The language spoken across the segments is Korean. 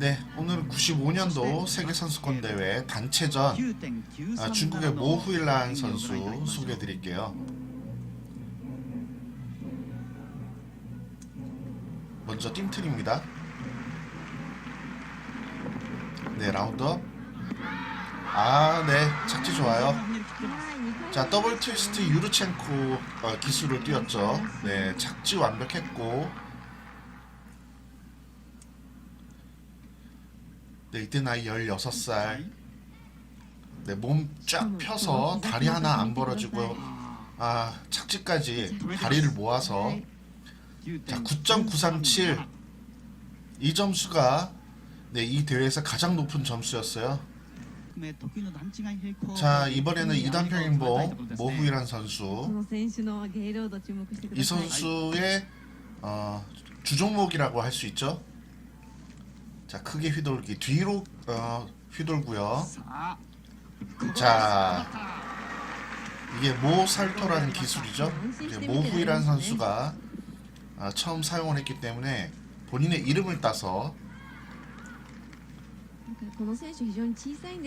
네, 오늘은 95년도 세계 선수권 대회 단체전 아, 중국의 모후일란 선수 소개해 드릴게요. 먼저 띵틀입니다. 네, 라운드업. 아, 네, 착지 좋아요. 자, 더블 트위스트 유르첸코 어, 기술을 띄웠죠. 네, 착지 완벽했고. 네, 이때 나이 16살. 네, 몸쫙 음, 펴서 음, 음, 다리 하나 안 벌어지고 아, 착지까지 다리를 모아서 자, 9.937. 이 점수가 네, 이 대회에서 가장 높은 점수였어요. 자 이번에는 이단평인봉 모후이란 선수. 이 그 선수의 어, 주종목이라고 할 수 있죠? 자 크게 휘돌기 뒤로 어, 휘돌고요. 자 이게 모살토라는 기술이죠. 모후이라는 선수가 아, 처음 사용을 했기 때문에 본인의 이름을 따서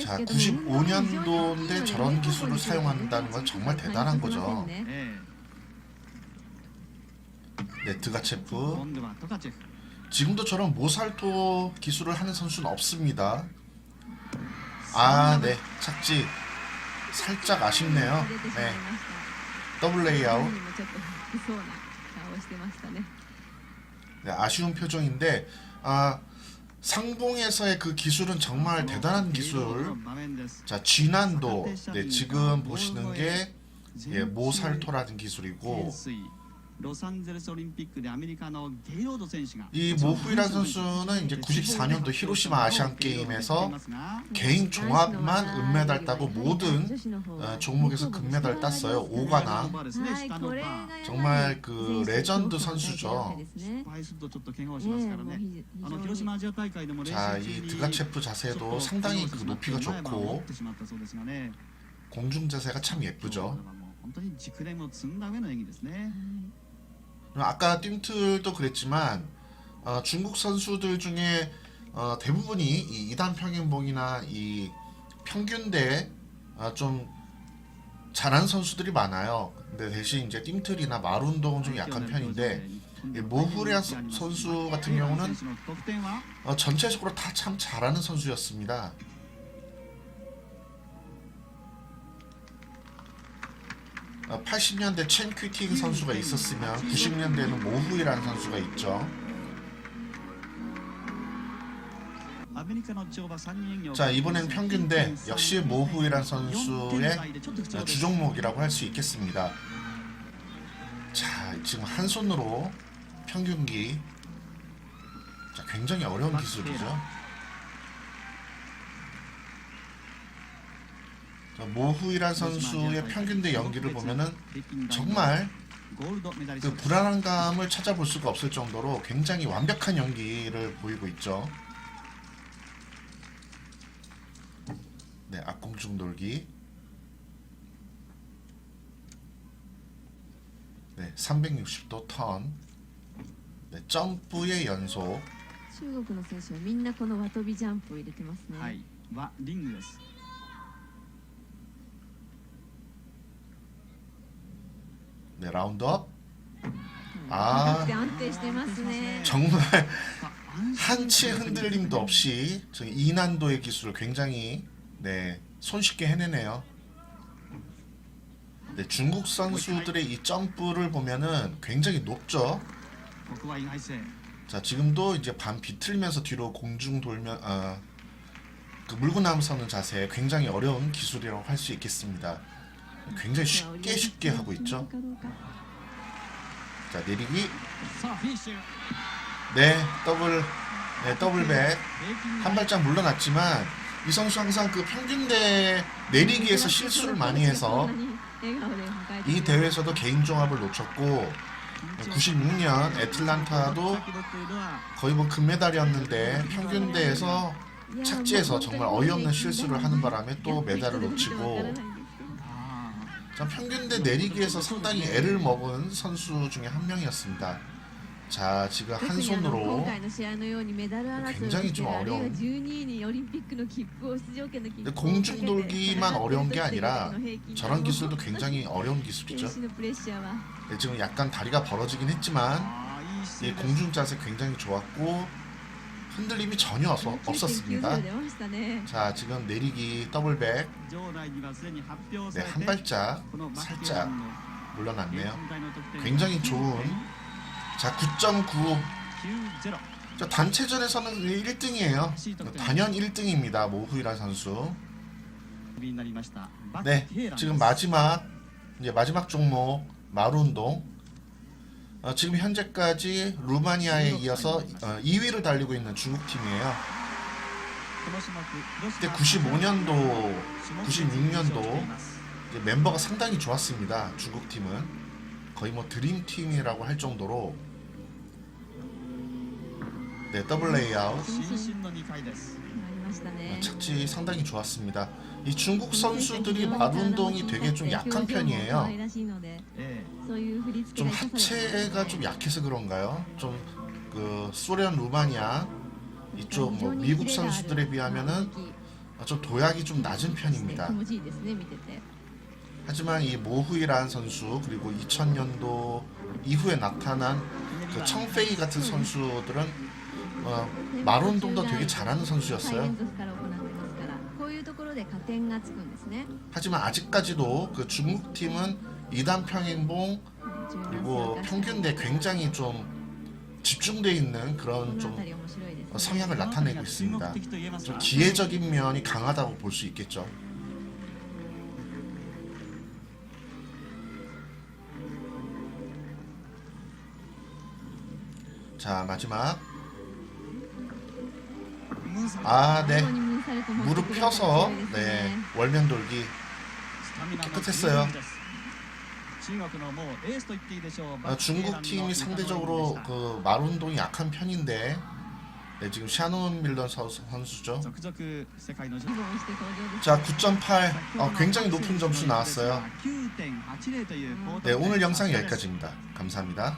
자 95년도인데 저런 기술을 사용한다는 건 정말 대단한 거죠. 네, 네트가 체프. 지금도처럼 모살토 기술을 하는 선수는 없습니다. 아, 네. 착지. 살짝 아쉽네요. 네. 더블 레이아웃. 네, 아쉬운 표정인데 아 상봉에서의 그 기술은 정말 대단한 기술. 자, 진난도 네, 지금 보시는 게 예, 모살토라는 기술이고 ロサンゼルスオリンピックでアメリカのゲイロード選手が 이 모후이란 선수는 이제 94년도 히로시마 아시안 게임에서 개인 종합만 은메달 따고 모든 女子の方は 어, 종목에서 금메달 땄어요. 5관왕. はい、これがやはり 정말 그 레전드 선수죠. ですね失敗するとちょっと怪我をしますからね。あの広島アジア大会でも練習 자, 中 이 に 드가체프 자세도 상당히 그 높이가 前歯を折 좋고 ってしまったそうですがね。 공중 자세가 참 これ 예쁘죠. はもう本当に熟練を積んだ上の演技ですね。 아까 띵틀도 그랬지만 어, 중국 선수들 중에 어, 대부분이 이 2단 평행봉이나 이 평균대 어, 좀 잘하는 선수들이 많아요. 근데 대신 이제 띵틀이나 마룬동은 좀 약한 편인데 선- 선수 같은 경우는 어, 전체적으로 다 참 잘하는 선수였습니다. 80년대 첸 퀴팅 선수가 있었으면 90년대에는 모후이라는 선수가 있죠. 자 이번엔 평균대 역시 모후이란 선수의 어, 주종목이라고 할 수 있겠습니다. 자 지금 한 손으로 평균기 자 굉장히 어려운 기술이죠. 모후이란 선수의 평균대 연기를 보면은 정말 그 불안한 감을 찾아볼 수가 없을 정도로 굉장히 완벽한 연기를 보이고 있죠. 네, 악공중 돌기. 네, 360도 턴. 네, 점프의 연속. 中国の選手はみんなこの輪跳びジャンプを入れてますね。はい、はリングです。 네, 라운드업. 아, 정말 한치 흔들림도 없이 이난도의 기술을 굉장히 네, 손쉽게 해내네요. 네, 중국 선수들의 이 점프를 보면은 굉장히 높죠. 자, 지금도 이제 반 비틀면서 뒤로 공중 돌면 아, 그 물구나무 서는 자세 굉장히 어려운 기술이라고 할 수 있겠습니다. 굉장히 네, 쉽게 쉽게 하고 있죠. 자 내리기. 네 더블 네 더블백. 한 발짝 물러났지만 이 선수 항상 그 평균대 내리기에서 실수를 많이 해서 이 대회에서도 개인 종합을 놓쳤고 96년 애틀란타도 거의 뭐 금메달이었는데 평균대에서 착지에서 정말 어이없는 실수를 하는 바람에 또 메달을 놓치고 자, 평균대 내리기에서 상당히 애를 먹은 선수 중에 한 명이었습니다. 자, 지금 한 손으로 굉장히 좀 어려운. 근데 공중 돌기만 어려운 게 아니라 저런 기술도 굉장히 어려운 기술이죠. 네, 지금 약간 다리가 벌어지긴 했지만 아, 공중 자세 굉장히 좋았고 흔들림이 전혀 없었습니다. 자, 지금 내리기 더블백. 네, 한 발짝 살짝 물러났네요. 굉장히 좋은. 자, 9.9. 자, 단체전에서는 1등이에요. 단연 1등입니다. 모후이라 선수. 네, 지금 마지막 이제 마지막 종목 마루 운동 어, 지금 현재까지 루마니아에 이어서 어, 2위를 달리고 있는 중국 팀이에요. 그때 95년도, 96년도 멤버가 상당히 좋았습니다. 중국 팀은 거의 뭐 드림 팀이라고 할 정도로 네 더블 레이아웃. 아, 착지 상당히 좋았습니다. 이 중국 선수들이 마운동이 되게 좀 약한 편이에요. 네. 좀 하체가 좀 약해서 그런가요? 좀 그 소련, 루마니아 이쪽 뭐 미국 선수들에 비하면은 아, 좀 도약이 좀 낮은 편입니다. 하지만 이 모후이라는 선수 그리고 2000년도 이후에 나타난 그 네, 청페이 같은 선수들은 아, 어, 마론동도 되게 잘하는 선수였어요. 하지만 아직까지도 그 중국 팀은 2단 평행봉 그리고 평균 내 굉장히 좀 집중되어 있는 그런 좀 성향을 나타내고 있습니다. 좀 기회적인 면이 강하다고 볼 수 있겠죠. 자 마지막 아, 네. 무릎 펴서 네 월면 돌기 깨끗했어요. 아, 중국 팀이 상대적으로 그 말 운동이 약한 편인데 네, 지금 샤논 밀런 선수죠. 자, 9.8. 어, 아, 굉장히 높은 점수 나왔어요. 네, 오늘 영상 여기까지입니다. 감사합니다.